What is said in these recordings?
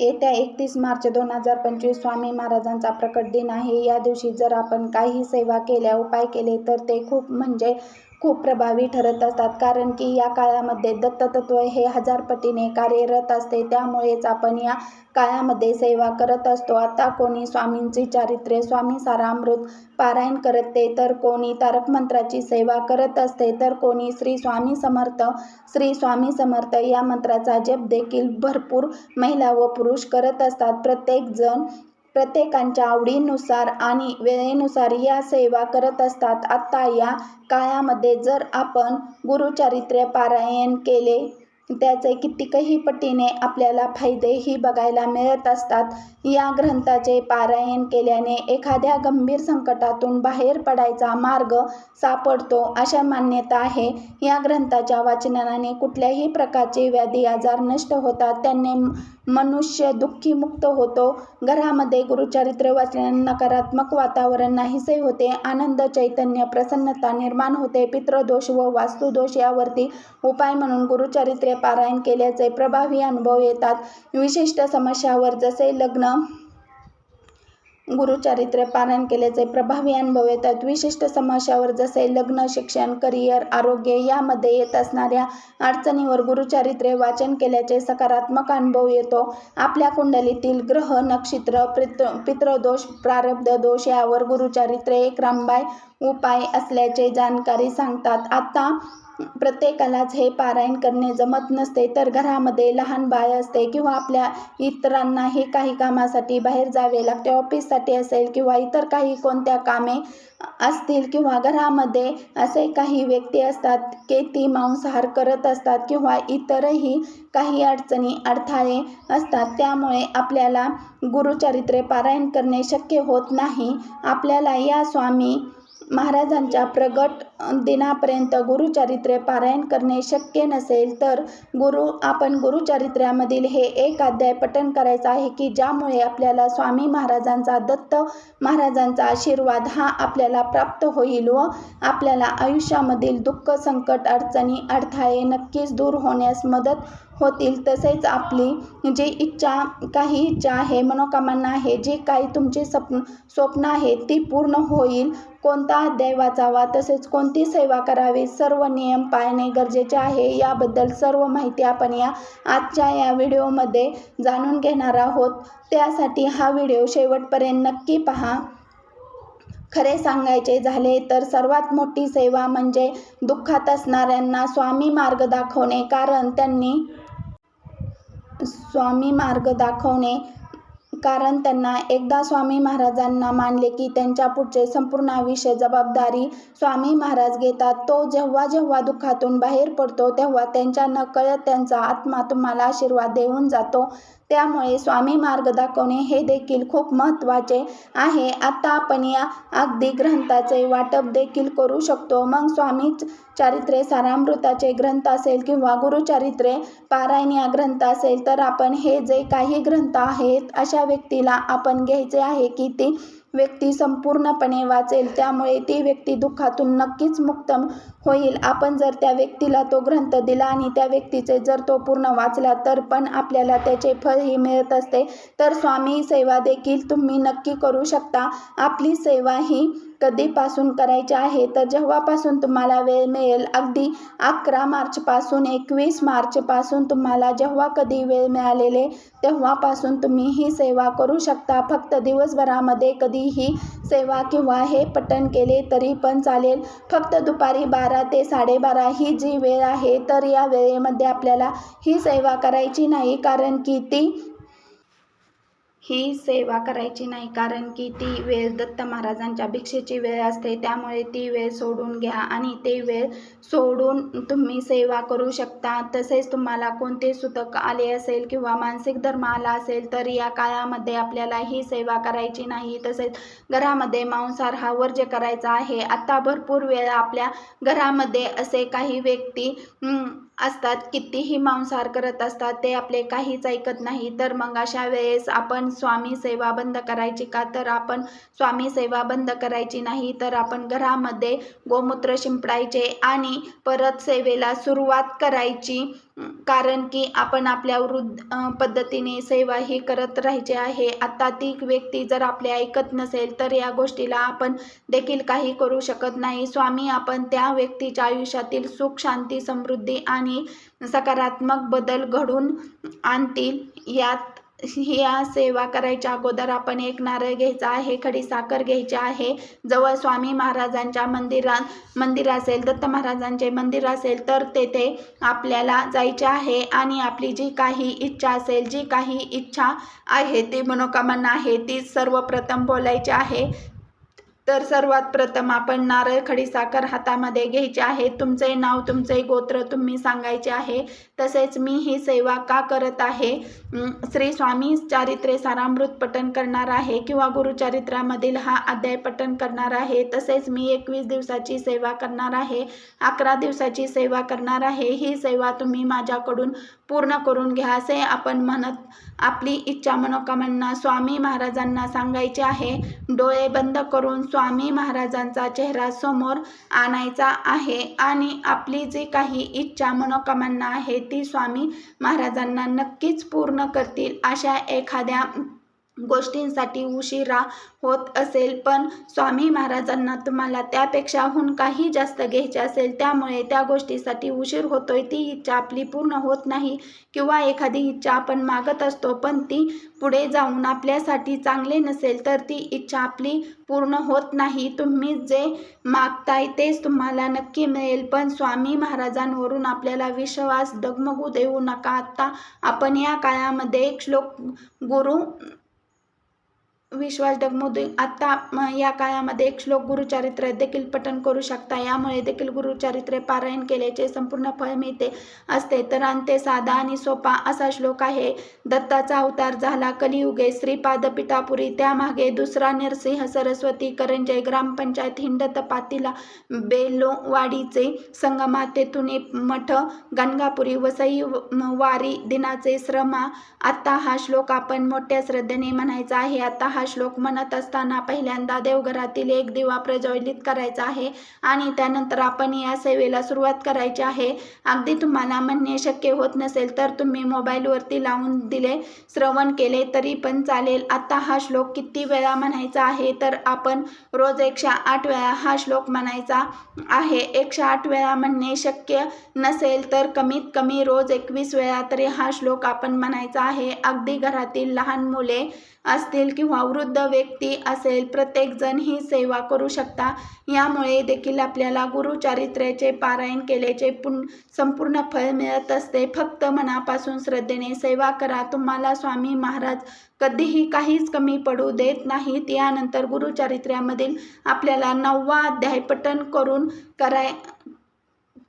येत्या एकतीस मार्च दोन हजार पंचवीस स्वामी महाराजांचा प्रकट दिन आहे. या दिवशी जर आपण काही सेवा केल्या, उपाय केले तर ते खूप म्हणजे खूप प्रभावी ठरत असतात. कारण की या काळामध्ये दत्ततत्त्व हे हजार पटीने कार्यरत असते. त्यामुळेच आपण या काळामध्ये सेवा करत असतो. आता कोणी स्वामींची चारित्र्य, स्वामी सारामृत पारायण करते, तर कोणी तारक मंत्राची सेवा करत असते, तर कोणी श्री स्वामी समर्थ, श्री स्वामी समर्थ या मंत्राचा जप देखील भरपूर महिला व पुरुष करत असतात. प्रत्येक जण प्रत्येकाच्या आवडीनुसार आणि वेळेनुसार या सेवा करत असतात. आता या काळामध्ये जर आपण गुरुचरित्र पारायण केले, त्याचे कितीकही पटीने आपल्याला फायदेही बघायला मिळत असतात. या ग्रंथाचे पारायण केल्याने एखाद्या गंभीर संकटातून बाहेर पडायचा मार्ग सापडतो, अशा मान्यता आहे. या ग्रंथाच्या वाचनाने कुठल्याही प्रकारचे व्याधी आजार नष्ट होतात. त्याने मनुष्य दुःखीमुक्त होतो. घरामध्ये गुरुचरित्र वाचल्याने नकारात्मक वातावरण नाहीसे होते. आनंद, चैतन्य, प्रसन्नता निर्माण होते. पितृदोष व वास्तुदोष यावरती उपाय म्हणून गुरुचरित्रे पारायण केल्याचे प्रभावी अनुभव येतात. विशिष्ट समस्यावर जसे लग्न गुरुचरित्र पारायण केल्याचे प्रभावी अनुभव येतात. विशिष्ट समस्यांवर जसे लग्न, शिक्षण, करिअर, आरोग्य यामध्ये येत असणाऱ्या अडचणीवर गुरुचरित्र वाचन केल्याचे सकारात्मक अनुभव येतो. आपल्या कुंडलीतील ग्रह, नक्षत्र, पितृदोष, प्रारब्ध दोष यावर गुरुचरित्र एक रामबाण उपाय असल्याचे जाणकारी सांगतात. आता प्रत्येकालाच हे पारायण करणे जमत नसते, तर घरामध्ये लहान बाळ असते किंवा आपल्या इतरांनाही काही कामासाठी बाहेर जावे लागते. ऑफिससाठी असेल किंवा इतर काही कोणत्या कामे असतील किंवा घरामध्ये असे काही व्यक्ती असतात की ती मांसाहार करत असतात किंवा इतरही काही अडचणी, अडथळे असतात. त्यामुळे आपल्याला गुरुचरित्रे पारायण करणे शक्य होत नाही. आपल्याला या स्वामी महाराजांच्या प्रगट दिनापर्यंत गुरुचरित्र पारायण करणे शक्य नसेल, तर गुरु आपण गुरुचारित्र्यामधील हे एक अध्याय पठण करायचा आहे की ज्यामुळे आपल्याला स्वामी महाराजांचा, दत्त महाराजांचा आशीर्वाद हा आपल्याला प्राप्त होईल व आपल्याला आयुष्यामधील दुःख, संकट, अडचणी, अडथळे नक्कीच दूर होण्यास मदत होतील. तसेच आपली जी इच्छा, काही इच्छा आहे, मनोकामना आहे, जी काही तुमची स्वप्न स्वप्न आहे ती पूर्ण होईल. कोणता अध्याय वाचावा, तसेच कोणती सेवा करावी, सर्व नियम पाळणे गरजेचे आहे. याबद्दल सर्व माहिती आपण या आजच्या या व्हिडिओमध्ये जाणून घेणार आहोत. त्यासाठी हा व्हिडिओ शेवटपर्यंत नक्की पहा. खरे सांगायचे झाले तर सर्वात मोठी सेवा म्हणजे दुःखात असणाऱ्यांना स्वामी मार्ग दाखवणे. कारण त्यांनी स्वामी मार्ग दाखवणे. कारण त्यांना एकदा स्वामी महाराजांना मानले की त्यांच्या पुढचे संपूर्ण आयुष्य जबाबदारी स्वामी महाराज घेतात. तो जेव्हा जेव्हा दुःखातून बाहेर पडतो, तेव्हा त्यांच्या नकळत त्यांचा आत्मा तुम्हाला आशीर्वाद देऊन जातो. त्यामुळे स्वामी मार्ग दाखवणे हे देखील खूप महत्त्वाचे आहे. आता आपण या अगदी ग्रंथाचे वाटप देखील करू शकतो. मग स्वामी चारित्रे सारामृताचे ग्रंथ असेल किंवा गुरुचारित्रे पारायण या ग्रंथ असेल, तर आपण हे जे काही ग्रंथ आहेत, अशा व्यक्तीला आपण घ्यायचे आहे की ती व्यक्ती संपूर्णपणे वाचेल. त्यामुळे ती व्यक्ती दुःखातून नक्कीच मुक्त होईल. आपण जर त्या व्यक्तीला तो ग्रंथ दिला आणि त्या व्यक्तीचे जर तो पूर्ण वाचला, तर पण आपल्याला त्याचे फळही मिळत असते. तर स्वामी सेवा देखील तुम्ही नक्की करू शकता. आपली सेवा ही कधीपासून करायचे आहे, तर जेव्हापासून तुम्हाला वेळ मिळेल. अगदी अकरा मार्चपासून एकवीस मार्चपासून तुम्हाला जेव्हा कधी वेळ मिळालेले तेव्हापासून तुम्ही ही सेवा करू शकता. फक्त दिवसभरामध्ये कधीही सेवा किंवा हे पठण केले तरी पण चालेल. फक्त दुपारी बारा ते साडेबारा ही जी वेळ आहे, तर या वेळेमध्ये आपल्याला ही सेवा करायची नाही. कारण की ती ही सेवा करायची नाही कारण की ती वेळ दत्त महाराजांच्या भिक्षेची वेळ असते. त्यामुळे ती वेळ सोडून घ्या आणि ते वेळ सोडून तुम्ही सेवा करू शकता. तसेच तुम्हाला कोणते सुतक आले असेल किंवा मानसिक धर्म आला असेल, तर या काळामध्ये आपल्याला ही सेवा करायची नाही. तसेच घरामध्ये मांसाहार हा वर्ज्य करायचा आहे. आता भरपूर वेळा आपल्या घरामध्ये असे काही व्यक्ती असतात, कितीही मांसाहार करत असतात, ते आपले काहीच ऐकत नाही. तर मग अशा वेळेस आपण स्वामी सेवा बंद करायची का? तर आपण स्वामी सेवा बंद करायची नाही, तर आपण घरामध्ये गोमूत्र शिंपडायचे आणि परत सेवेला सुरुवात करायची. कारण की आपण आपल्या वृद्ध पद्धतीने सेवा ही करत राहायची आहे. आता ती व्यक्ती जर आपले ऐकत नसेल तर या गोष्टीला आपण देखील काही करू शकत नाही. स्वामी आपण त्या व्यक्तीच्या आयुष्यातील सुख शांती समृद्धी आणि सकारात्मक बदल घडून आणतील. यात या सेवा करायच्या अगोदर आपण एक नारळ घ्यायचा आहे खडी साखर घ्यायची आहे. जवळ स्वामी महाराजांच्या मंदिरात मंदिर असेल दत्त महाराजांचे मंदिर असेल तर तेथे आपल्याला जायचे आहे आणि आपली जी काही इच्छा असेल जी काही इच्छा आहे ती मनोकामना आहे ती सर्वप्रथम बोलायची आहे. तर सर्वात प्रथम आपण नारळ खडी साखर हातामध्ये घ्यायची आहे. तुमचे नाव तुमचे गोत्र तुम्ही सांगायचे आहे. तसेच मी ही सेवा का करत आहे? श्री स्वामी चारित्रे सारामृत पठण करणार आहे किंवा गुरुचारित्रामधील हा अध्याय पठण करणार आहे? तसेच मी एकवीस दिवसाची सेवा करणार आहे. अकरा दिवसाची सेवा करणार आहे. ही सेवा तुम्ही माझ्याकडून पूर्ण करून घ्या असे आपण म्हणत आपली इच्छा मनोकामना स्वामी महाराजांना सांगायची आहे. डोळे बंद करून स्वामी महाराजांचा चेहरा समोर आणायचा आहे आणि आपली जी काही इच्छा मनोकामना आहे ती स्वामी महाराजांना नक्कीच पूर्ण करतील अशा एखाद्या गोष्टींसाठी उशिरा होत असेल. पण स्वामी महाराजांना तुम्हाला त्यापेक्षाहून काही जास्त घ्यायचे असेल त्यामुळे त्या गोष्टीसाठी उशीर होतोय. ती इच्छा आपली पूर्ण होत नाही किंवा एखादी इच्छा आपण मागत असतो पण ती पुढे जाऊन आपल्यासाठी चांगले नसेल तर ती इच्छा आपली पूर्ण होत नाही. तुम्ही जे मागताय तेच तुम्हाला नक्की मिळेल. पण स्वामी महाराजांवरून आपल्याला विश्वास डगमगू देऊ नका. आता आपण या काळामध्ये एक श्लोक गुरु विश्वास डगमोदे आत्ता म- या काळामध्ये एक श्लोक गुरुचारित्र देखील पठण करू शकता. यामुळे देखील गुरुचारित्र्य पारायण केल्याचे संपूर्ण फळ मिळते असते. तर अंत्य साधा आणि सोपा असा श्लोक आहे. दत्ताचा अवतार झाला कलियुगे श्रीपाद पिठापुरी त्यामागे दुसरा नरसिंह सरस्वती करंजय ग्रामपंचायत हिंड तपातीला बेलोवाडीचे संगमा तेथून एक मठ गणगापुरी वसई व- वारी दिनाचे श्रमा. आत्ता हा श्लोक आपण मोठ्या श्रद्धेने म्हणायचा आहे. आता हा श्लोक म्हणत असताना पहिल्यांदा देवघरातील एक दिवा प्रज्वलित करायचा आहे आणि त्यानंतर आपण या सेवेला सुरुवात करायची आहे. अगदी तुम्हाला म्हणणे शक्य होत नसेल तर तुम्ही मोबाईलवरती लावून दिले श्रवण केले तरी पण चालेल. आता हा श्लोक किती वेळा म्हणायचा आहे तर आपण रोज एकशे आठ वेळा हा श्लोक म्हणायचा आहे. एकशे आठ वेळा म्हणणे शक्य नसेल तर कमीत कमी रोज एकवीस वेळा तरी हा श्लोक आपण म्हणायचा आहे. अगदी घरातील लहान मुले असतील किंवा वृद्ध व्यक्ती असेल प्रत्येकजण ही सेवा करू शकता. यामुळे देखील आपल्याला गुरुचारित्र्याचे पारायण केल्याचे पुन संपूर्ण फळ मिळत असते. फक्त मनापासून श्रद्धेने सेवा करा. तुम्हाला स्वामी महाराज कधीही काहीच कमी पडू देत नाहीत. यानंतर गुरुचारित्र्यामधील आपल्याला नववा अध्याय पठण करून कराय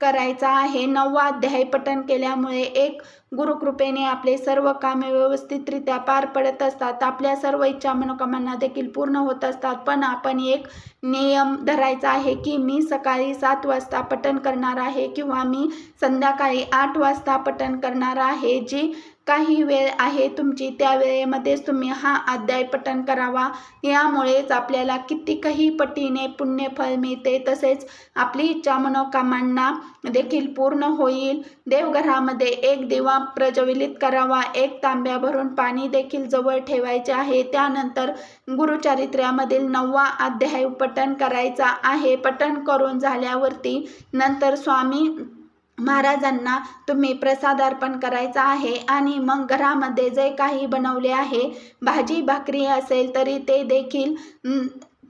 करायचा आहे. नववा अध्याय पठण केल्यामुळे एक गुरुकृपेने आपले सर्व कामे व्यवस्थितरित्या पार पडत असतात. आपल्या सर्व इच्छा मनोकामना देखील पूर्ण होत असतात. पण आपण एक नियम धरायचा आहे की मी सकाळी सात वाजता पठण करणार आहे किंवा मी संध्याकाळी आठ वाजता पठण करणार आहे जी काही वेळ आहे तुमची त्या वेळेमध्येच तुम्ही हा अध्याय पठण करावा. यामुळेच आपल्याला कितीकही पटीने पुण्यफळ मिळते तसेच आपली इच्छा मनोकामांना देखील पूर्ण होईल. देवघरामध्ये एक दिवा प्रज्वलित करावा एक तांब्या भरून पाणी देखील जवळ ठेवायचे आहे. त्यानंतर गुरुचारित्र्यामधील नववा अध्याय पठण करायचा आहे. पठण करून झाल्यावरती नंतर स्वामी महाराजांना तुम्ही प्रसाद अर्पण करायचा आहे आणि मग घरामध्ये जे काही बनवले आहे भाजी भाकरी असेल तरी ते देखील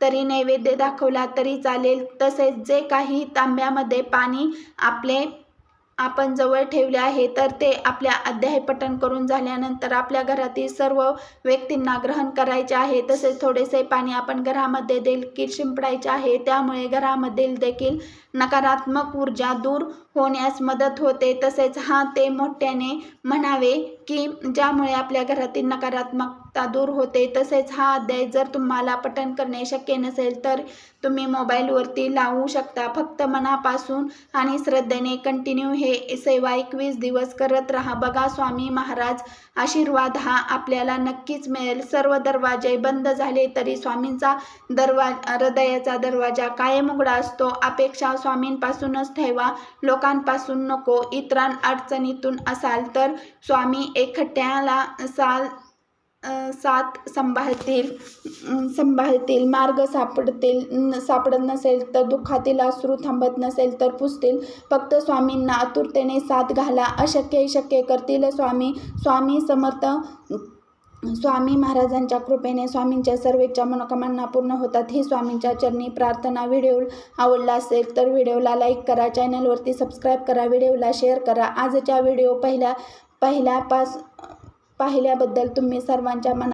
तरी नैवेद्य दाखवला तरी चालेल. तसेच जे काही तांब्यामध्ये पाणी आपले आपण जवळ ठेवले आहे तर ते आपल्या अध्याय पठण करून झाल्यानंतर आपल्या घरातील सर्व व्यक्तींना ग्रहण करायचे आहे. तसेच थोडेसे पाणी आपण घरामध्ये देखील शिंपडायचे आहे. त्यामुळे घरामधील देखील नकारात्मक ऊर्जा दूर होण्यास मदत होते. तसेच हा ते मोठ्याने म्हणावे की ज्यामुळे आपल्या घरातील नकारात्मकता दूर होते. तसेच हा अध्याय जर तुम्हाला पठण करणे शक्य नसेल तर तुम्ही मोबाईलवरती लावू शकता. फक्त मनापासून आणि श्रद्धेने कंटिन्यू हे सेवा एकवीस दिवस करत राहा. बघा स्वामी महाराज आशीर्वाद हा आपल्याला नक्कीच मिळेल. सर्व दरवाजे बंद झाले तरी स्वामींचा दरवा हृदयाचा दरवाजा कायम उघडा असतो. अपेक्षा स्वामींपासूनच ठेवा. लोकांपासून नको. इतरां अडचणीतून असाल तर स्वामी एकट्याला साल साथ सांभाळतील सांभाळतील मार्ग सापडतील न- सापडत नसेल तर दुःखातील अश्रू थांबत नसेल तर पुसतील. फक्त स्वामींना आतुरतेने साथ घाला. अशक्य शक्य करतील स्वामी. स्वामी समर्थ. स्वामी महाराजांच्या कृपेने स्वामींच्या सर्वेच्या मनोकामना पूर्ण होतात. ही स्वामींच्या चरणी प्रार्थना व्हिडिओ आवडला असेल तर व्हिडिओला लाईक करा. चॅनलवरती सबस्क्राईब करा. व्हिडिओला शेअर करा. आजच्या व्हिडिओ पहिल्या पहिल्यापास पाहिल्याबद्दल तुम्ही सर्वांच्या मना